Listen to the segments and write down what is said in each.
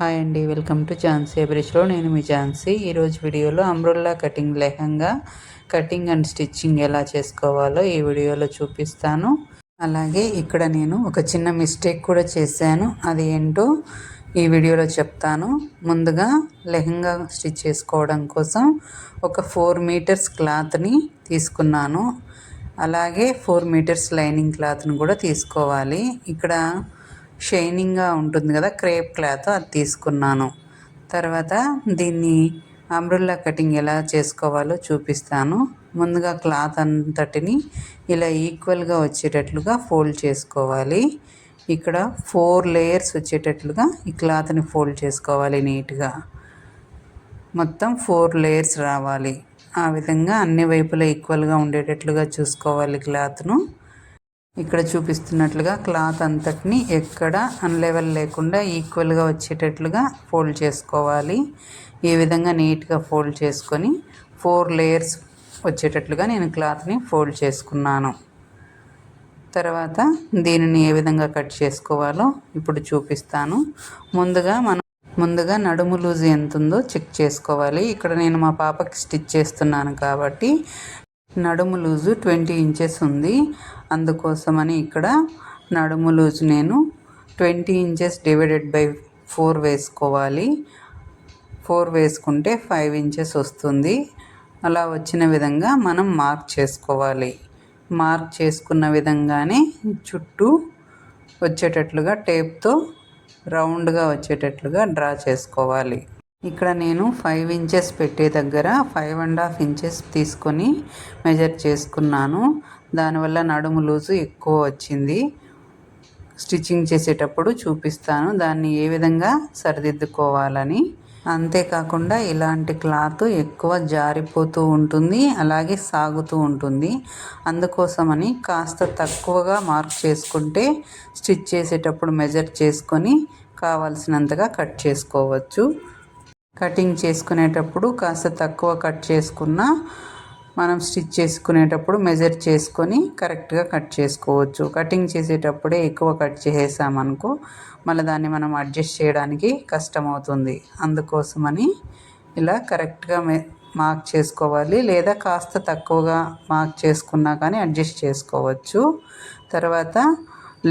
Hi అండి welcome to Jhansi బ్రిడ్జ్లో నేను మీ ఝాన్సీ. ఈరోజు వీడియోలో umbrella cutting lehenga cutting and stitching ఎలా చేసుకోవాలో ఈ వీడియోలో చూపిస్తాను. అలాగే ఇక్కడ నేను ఒక చిన్న మిస్టేక్ కూడా చేశాను. అది ఏంటో ఈ వీడియోలో చెప్తాను. ముందుగా లెహంగా స్టిచ్ చేసుకోవడం కోసం ఒక ఫోర్ మీటర్స్ క్లాత్ని తీసుకున్నాను. అలాగే ఫోర్ మీటర్స్ లైనింగ్ క్లాత్ని కూడా తీసుకోవాలి. ఇక్కడ షైనింగ్గా ఉంటుంది కదా క్రేప్ క్లాత్ అది తీసుకున్నాను. తర్వాత దీన్ని అంబ్రుల్లా కటింగ్ ఎలా చేసుకోవాలో చూపిస్తాను. ముందుగా క్లాత్ అంతటిని ఇలా ఈక్వల్గా వచ్చేటట్లుగా ఫోల్డ్ చేసుకోవాలి. ఇక్కడ ఫోర్ లేయర్స్ వచ్చేటట్లుగా ఈ క్లాత్ని ఫోల్డ్ చేసుకోవాలి నీట్గా. మొత్తం ఫోర్ లేయర్స్ రావాలి. ఆ విధంగా అన్ని వైపులా ఈక్వల్గా ఉండేటట్లుగా చూసుకోవాలి క్లాత్ను. ఇక్కడ చూపిస్తున్నట్లుగా క్లాత్ అంతటిని ఎక్కడ అన్లెవెల్ లేకుండా ఈక్వల్గా వచ్చేటట్లుగా ఫోల్డ్ చేసుకోవాలి. ఈ విధంగా నీట్గా ఫోల్డ్ చేసుకొని ఫోర్ లేయర్స్ వచ్చేటట్లుగా నేను క్లాత్ని ఫోల్డ్ చేసుకున్నాను. తర్వాత దీనిని ఏ విధంగా కట్ చేసుకోవాలో ఇప్పుడు చూపిస్తాను. ముందుగా మనం ముందుగా నడుము లూజ్ ఎంత ఉందో చెక్ చేసుకోవాలి. ఇక్కడ నేను మా పాపకి స్టిచ్ చేస్తున్నాను కాబట్టి నడుము లూజు ట్వంటీ ఇంచెస్ ఉంది. అందుకోసమని ఇక్కడ నడుము లూజు నేను twenty inches divided by four వేసుకోవాలి. ఫోర్ వేసుకుంటే ఫైవ్ ఇంచెస్ వస్తుంది. అలా వచ్చిన విధంగా మనం మార్క్ చేసుకోవాలి. మార్క్ చేసుకున్న విధంగానే చుట్టూ వచ్చేటట్లుగా టేప్తో రౌండ్గా వచ్చేటట్లుగా డ్రా చేసుకోవాలి. ఇక్కడ నేను ఫైవ్ ఇంచెస్ పెట్టే దగ్గర ఫైవ్ అండ్ హాఫ్ ఇంచెస్ తీసుకొని మెజర్ చేసుకున్నాను. దానివల్ల నడుము లూజు ఎక్కువ వచ్చింది. స్టిచ్చింగ్ చేసేటప్పుడు చూపిస్తాను. దాన్ని ఏ విధంగా సరిదిద్దుకోవాలని. అంతేకాకుండా ఇలాంటి క్లాత్ ఎక్కువ జారిపోతూ ఉంటుంది. అలాగే సాగుతూ ఉంటుంది. అందుకోసమని కాస్త తక్కువగా మార్క్ చేసుకుంటే స్టిచ్ చేసేటప్పుడు మెజర్ చేసుకొని కావలసినంతగా కట్ చేసుకోవచ్చు. కటింగ్ చేసుకునేటప్పుడు కాస్త తక్కువ కట్ చేసుకున్న మనం స్టిచ్ చేసుకునేటప్పుడు మెజర్ చేసుకొని కరెక్ట్గా కట్ చేసుకోవచ్చు. కటింగ్ చేసేటప్పుడే ఎక్కువ కట్ చేసామనుకో మళ్ళీ దాన్ని మనం అడ్జస్ట్ చేయడానికి కష్టమవుతుంది. అందుకోసమని ఇలా కరెక్ట్గా మే మార్క్ చేసుకోవాలి లేదా కాస్త తక్కువగా మార్క్ చేసుకున్నా కానీ అడ్జస్ట్ చేసుకోవచ్చు. తర్వాత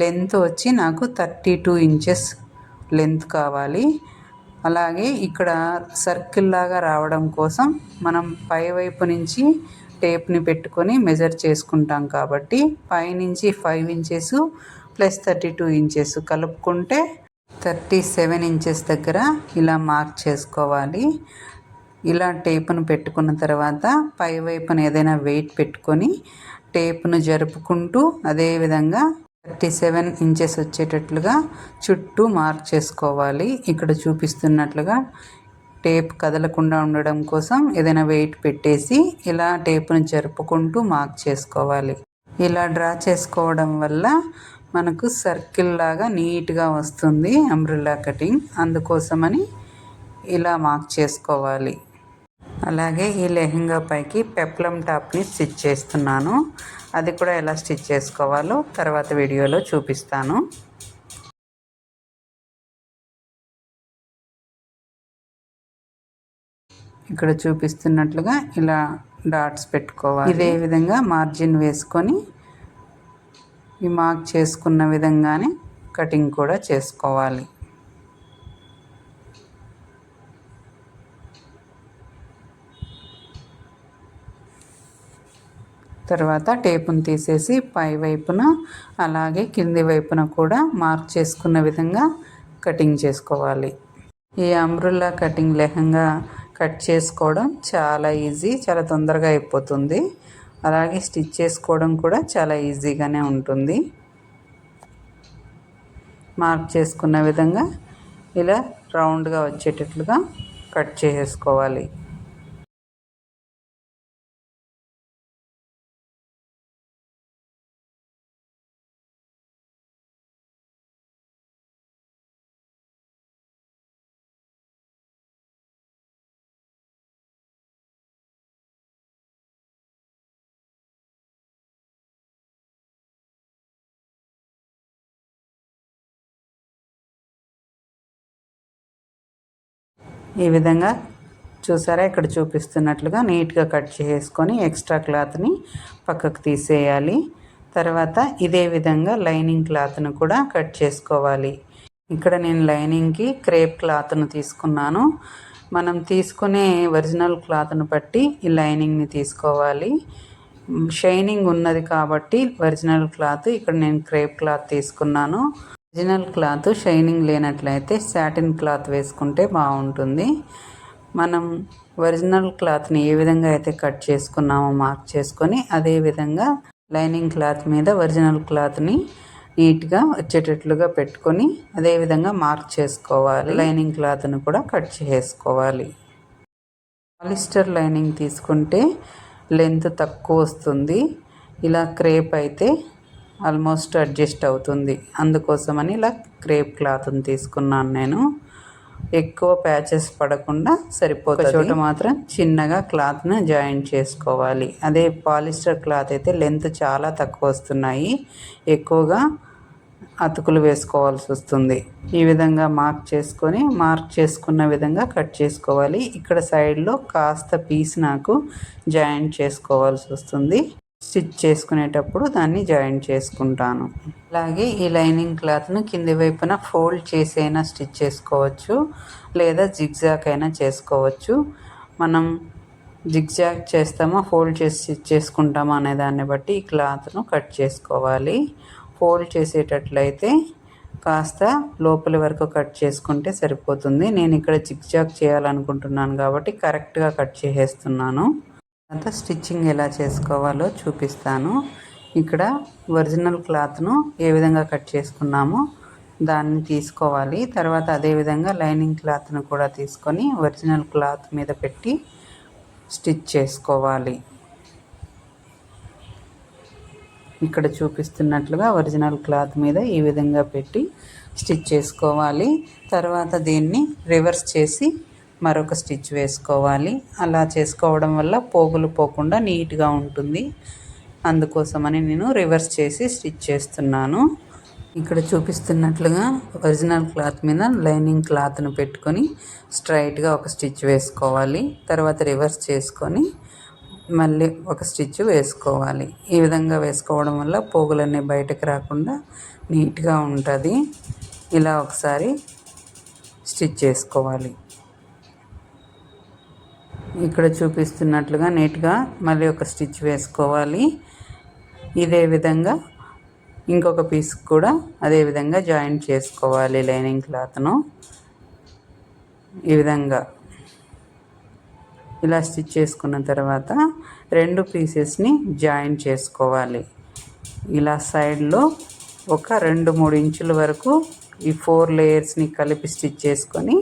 లెంత్ వచ్చి నాకు థర్టీ టూ ఇంచెస్ లెంత్ కావాలి. అలాగే ఇక్కడ సర్కిల్ లాగా రావడం కోసం మనం పైవైపు నుంచి టేప్ని పెట్టుకొని మెజర్ చేసుకుంటాం కాబట్టి పైనుంచి five inches plus thirty two inches కలుపుకుంటే థర్టీ సెవెన్ ఇంచెస్ దగ్గర ఇలా మార్క్ చేసుకోవాలి. ఇలా టేప్ను పెట్టుకున్న తర్వాత పై వైపున ఏదైనా వెయిట్ పెట్టుకొని టేప్ను జరుపుకుంటూ అదేవిధంగా థర్టీ సెవెన్ ఇంచెస్ వచ్చేటట్లుగా చుట్టూ మార్క్ చేసుకోవాలి. ఇక్కడ చూపిస్తున్నట్లుగా టేప్ కదలకుండా ఉండడం కోసం ఏదైనా వెయిట్ పెట్టేసి ఇలా టేప్ను జరుపుకుంటూ మార్క్ చేసుకోవాలి. ఇలా డ్రా చేసుకోవడం వల్ల మనకు సర్కిల్ లాగా నీట్గా వస్తుంది అంబ్రిల్లా కటింగ్. అందుకోసమని ఇలా మార్క్ చేసుకోవాలి. అలాగే ఈ లెహంగా పైకి పెప్లం టాప్ని స్టిచ్ చేస్తున్నాను. అది కూడా ఎలా స్టిచ్ చేసుకోవాలో తర్వాత వీడియోలో చూపిస్తాను. ఇక్కడ చూపిస్తున్నట్లుగా ఇలా డాట్స్ పెట్టుకోవాలి. ఇదే విధంగా మార్జిన్ వేసుకొని ఈ మార్క్ చేసుకున్న విధంగానే కటింగ్ కూడా చేసుకోవాలి. తర్వాత టేపును తీసేసి పై వైపున అలాగే కింది వైపున కూడా మార్క్ చేసుకున్న విధంగా కటింగ్ చేసుకోవాలి. ఈ అంబ్రుల్లా కటింగ్ లెహంగా కట్ చేసుకోవడం చాలా ఈజీ చాలా తొందరగా అయిపోతుంది. అలాగే స్టిచ్ చేసుకోవడం కూడా చాలా ఈజీగానే ఉంటుంది. మార్క్ చేసుకున్న విధంగా ఇలా రౌండ్గా వచ్చేటట్లుగా కట్ చేసుకోవాలి. ఈ విధంగా చూసారా? ఇక్కడ చూపిస్తున్నట్లుగా నీట్గా కట్ చేసుకొని ఎక్స్ట్రా క్లాత్ని పక్కకు తీసేయాలి. తర్వాత ఇదే విధంగా లైనింగ్ క్లాత్ను కూడా కట్ చేసుకోవాలి. ఇక్కడ నేను లైనింగ్కి క్రేప్ క్లాత్ను తీసుకున్నాను. మనం తీసుకునే ఒరిజినల్ క్లాత్ను బట్టి ఈ లైనింగ్ని తీసుకోవాలి. షైనింగ్ ఉన్నది కాబట్టి ఒరిజినల్ క్లాత్ ఇక్కడ నేను క్రేప్ క్లాత్ తీసుకున్నాను. ఒరిజినల్ క్లాత్ షైనింగ్ లేనట్లయితే సాటిన్ క్లాత్ వేసుకుంటే బాగుంటుంది. మనం ఒరిజినల్ క్లాత్ని ఏ విధంగా అయితే కట్ చేసుకున్నామో మార్క్ చేసుకొని అదే విధంగా లైనింగ్ క్లాత్ మీద ఒరిజినల్ క్లాత్ని నీట్గా వచ్చేటట్లుగా పెట్టుకొని అదేవిధంగా మార్క్ చేసుకోవాలి. లైనింగ్ క్లాత్ను కూడా కట్ చేసుకోవాలి. పాలిస్టర్ లైనింగ్ తీసుకుంటే లెంత్ తక్కువ వస్తుంది. ఇలా క్రేప్ అయితే ఆల్మోస్ట్ అడ్జస్ట్ అవుతుంది. అందుకోసమని ఇలా క్రేప్ క్లాత్ని తీసుకున్నాను నేను. ఎక్కువ ప్యాచెస్ పడకుండా సరిపోతుంది. చోట మాత్రం చిన్నగా క్లాత్ను జాయింట్ చేసుకోవాలి. అదే పాలిస్టర్ క్లాత్ అయితే లెంత్ చాలా తక్కువ వస్తున్నాయి. ఎక్కువగా అతుకులు వేసుకోవాల్సి వస్తుంది. ఈ విధంగా మార్క్ చేసుకొని మార్క్ చేసుకున్న విధంగా కట్ చేసుకోవాలి. ఇక్కడ సైడ్లో కాస్త పీస్ నాకు జాయింట్ చేసుకోవాల్సి వస్తుంది. స్టిచ్ చేసుకునేటప్పుడు దాన్ని జాయిన్ చేసుకుంటాను. అలాగే ఈ లైనింగ్ క్లాత్ను కింది వైపున ఫోల్డ్ చేసి అయినా స్టిచ్ చేసుకోవచ్చు లేదా జిగ్జాక్ అయినా చేసుకోవచ్చు. మనం జిగ్జాగ్ చేస్తామో ఫోల్డ్ చేసి స్టిచ్ చేసుకుంటామో అనే దాన్ని బట్టి ఈ క్లాత్ను కట్ చేసుకోవాలి. ఫోల్డ్ చేసేటట్లయితే కాస్త లోపలి వరకు కట్ చేసుకుంటే సరిపోతుంది. నేను ఇక్కడ జిగ్జాగ్ చేయాలనుకుంటున్నాను కాబట్టి కరెక్ట్గా కట్ చేసేస్తున్నాను. తర్వాత స్టిచ్చింగ్ ఎలా చేసుకోవాలో చూపిస్తాను. ఇక్కడ ఒరిజినల్ క్లాత్ను ఏ విధంగా కట్ చేసుకున్నామో దాన్ని తీసుకోవాలి. తర్వాత అదేవిధంగా లైనింగ్ క్లాత్ను కూడా తీసుకొని ఒరిజినల్ క్లాత్ మీద పెట్టి స్టిచ్ చేసుకోవాలి. ఇక్కడ చూపిస్తున్నట్లుగా ఒరిజినల్ క్లాత్ మీద ఈ విధంగా పెట్టి స్టిచ్ చేసుకోవాలి. తర్వాత దీన్ని రివర్స్ చేసి మరొక స్టిచ్ వేసుకోవాలి. అలా చేసుకోవడం వల్ల పోగులు పోకుండా నీట్గా ఉంటుంది. అందుకోసమని నేను రివర్స్ చేసి స్టిచ్ చేస్తున్నాను. ఇక్కడ చూపిస్తున్నట్లుగా ఒరిజినల్ క్లాత్ మీద లైనింగ్ క్లాత్ను పెట్టుకొని స్ట్రైట్గా ఒక స్టిచ్ వేసుకోవాలి. తర్వాత రివర్స్ చేసుకొని మళ్ళీ ఒక స్టిచ్ వేసుకోవాలి. ఈ విధంగా వేసుకోవడం వల్ల పోగులన్నీ బయటకు రాకుండా నీట్గా ఉంటుంది. ఇలా ఒకసారి స్టిచ్ చేసుకోవాలి. ఇక్కడ చూపిస్తున్నట్లుగా నీట్గా మళ్ళీ ఒక స్టిచ్ వేసుకోవాలి. ఇదే విధంగా ఇంకొక పీస్ కూడా అదే విధంగా జాయింట్ చేసుకోవాలి లైనింగ్ క్లాత్ను. ఈ విధంగా ఇలా స్టిచ్ చేసుకున్న తర్వాత రెండు పీసెస్ని జాయిన్ చేసుకోవాలి. ఇలా సైడ్లో ఒక రెండు మూడు ఇంచుల వరకు ఈ ఫోర్ లేయర్స్ని కలిపి స్టిచ్ చేసుకొని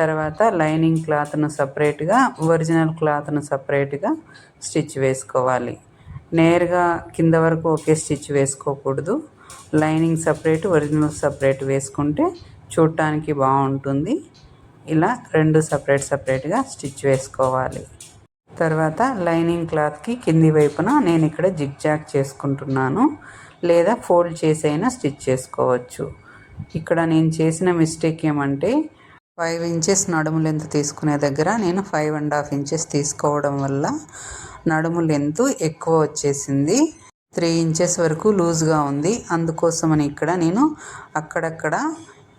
తర్వాత లైనింగ్ క్లాత్ను సపరేట్గా ఒరిజినల్ క్లాత్ను సపరేట్గా స్టిచ్ వేసుకోవాలి. నేరుగా కింద వరకు ఒకే స్టిచ్ వేసుకోకూడదు. లైనింగ్ సపరేట్ ఒరిజినల్ సపరేట్ వేసుకుంటే చూడటానికి బాగుంటుంది. ఇలా రెండు సపరేట్ సపరేట్గా స్టిచ్ వేసుకోవాలి. తర్వాత లైనింగ్ క్లాత్కి కింది వైపున నేను ఇక్కడ జిగ్జాగ్ చేసుకుంటున్నాను. లేదా ఫోల్డ్ చేసైనా స్టిచ్ చేసుకోవచ్చు. ఇక్కడ నేను చేసిన మిస్టేక్ ఏమంటే ఫైవ్ ఇంచెస్ నడుము లెంత్ తీసుకునే దగ్గర నేను ఫైవ్ అండ్ హాఫ్ ఇంచెస్ తీసుకోవడం వల్ల నడుము లెంత్ ఎక్కువ వచ్చేసింది. త్రీ ఇంచెస్ వరకు లూజ్గా ఉంది. అందుకోసమని ఇక్కడ నేను అక్కడక్కడ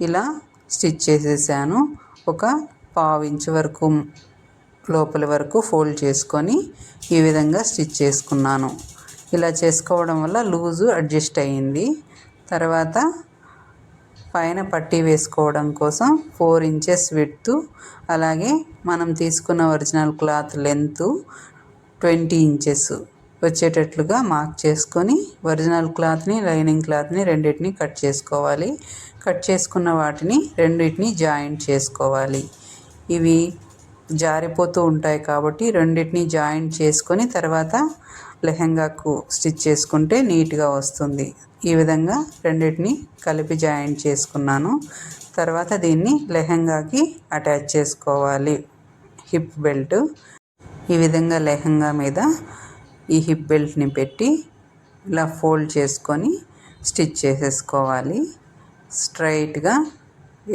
ఇలా స్టిచ్ చేసేసాను. ఒక పావు ఇంచు వరకు లోపల వరకు ఫోల్డ్ చేసుకొని ఈ విధంగా స్టిచ్ చేసుకున్నాను. ఇలా చేసుకోవడం వల్ల లూజు అడ్జస్ట్ అయ్యింది. తర్వాత పైన పట్టీ వేసుకోవడం కోసం ఫోర్ ఇంచెస్ విడ్త్ అలాగే మనం తీసుకున్న original cloth length twenty inches వచ్చేటట్లుగా mark చేసుకొని ఒరిజినల్ క్లాత్ని లైనింగ్ క్లాత్ని రెండింటిని కట్ చేసుకోవాలి. కట్ చేసుకున్న వాటిని రెండింటిని జాయింట్ చేసుకోవాలి. ఇవి జారిపోతూ ఉంటాయి కాబట్టి రెండింటిని జాయింట్ చేసుకొని తర్వాత లెహంగాకు స్టిచ్ చేసుకుంటే నీట్గా వస్తుంది. ఈ విధంగా రెండింటిని కలిపి జాయిన్ చేసుకున్నాను. తర్వాత దీన్ని లెహంగాకి అటాచ్ చేసుకోవాలి. Hip belt. ఈ విధంగా లెహంగా మీద ఈ హిప్ బెల్ట్ని పెట్టి ఇలా ఫోల్డ్ చేసుకొని స్టిచ్ చేసేసుకోవాలి. స్ట్రైట్గా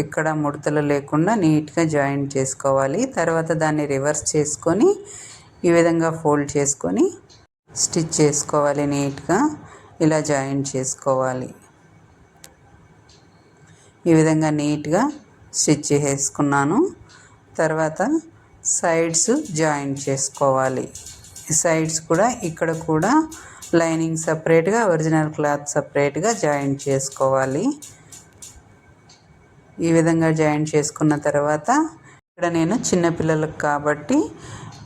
ఎక్కడ ముడతలు లేకుండా నీట్గా జాయింట్ చేసుకోవాలి. తర్వాత దాన్ని రివర్స్ చేసుకొని ఈ విధంగా ఫోల్డ్ చేసుకొని స్టిచ్ చేసుకోవాలి నీట్గా ఇలా జాయింట్ చేసుకోవాలి. ఈ విధంగా నీట్గా స్టిచ్ చేసుకున్నాను. తర్వాత సైడ్స్ జాయింట్ చేసుకోవాలి. సైడ్స్ కూడా ఇక్కడ కూడా లైనింగ్ సపరేట్గా ఒరిజినల్ క్లాత్ సపరేట్గా జాయింట్ చేసుకోవాలి. ఈ విధంగా జాయింట్ చేసుకున్న తర్వాత ఇక్కడ నేను చిన్నపిల్లలకు కాబట్టి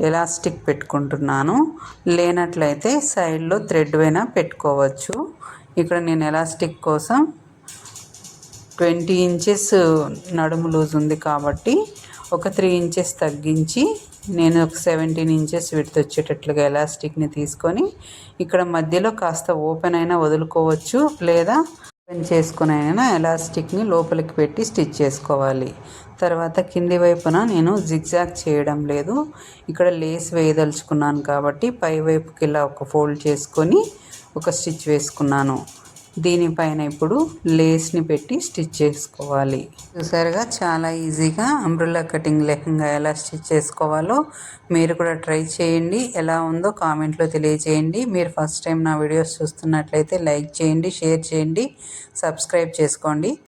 ఎలాస్టిక్ పెట్టుకుంటున్నాను. లేనట్లయితే సైడ్లో థ్రెడ్ అయినా పెట్టుకోవచ్చు. ఇక్కడ నేను ఎలాస్టిక్ కోసం ట్వంటీ ఇంచెస్ నడుము లూజ్ ఉంది కాబట్టి ఒక త్రీ ఇంచెస్ తగ్గించి నేను ఒక సెవెంటీన్ ఇంచెస్ విడత వచ్చేటట్లుగా ఎలాస్టిక్ని తీసుకొని ఇక్కడ మధ్యలో కాస్త ఓపెన్ అయినా వదులుకోవచ్చు లేదా ఓపెన్ చేసుకుని అయినా ఎలాస్టిక్ని లోపలికి పెట్టి స్టిచ్ చేసుకోవాలి. తర్వాత కింది వైపున నేను జిగ్జాగ్ చేయడం లేదు. ఇక్కడ లేస్ వేయదలుచుకున్నాను కాబట్టి పై వైపుకి ఇలా ఒక ఫోల్డ్ చేసుకొని ఒక స్టిచ్ వేసుకున్నాను. దీనిపైన ఇప్పుడు లేస్ని పెట్టి స్టిచ్ చేసుకోవాలి. చూసారుగా చాలా ఈజీగా అంబ్రుల్లా కటింగ్ లెహంగా ఎలా స్టిచ్ చేసుకోవాలో మీరు కూడా ట్రై చేయండి. ఎలా ఉందో కామెంట్లో తెలియజేయండి. మీరు ఫస్ట్ టైం నా వీడియోస్ చూస్తున్నట్లయితే లైక్ చేయండి షేర్ చేయండి సబ్స్క్రైబ్ చేసుకోండి.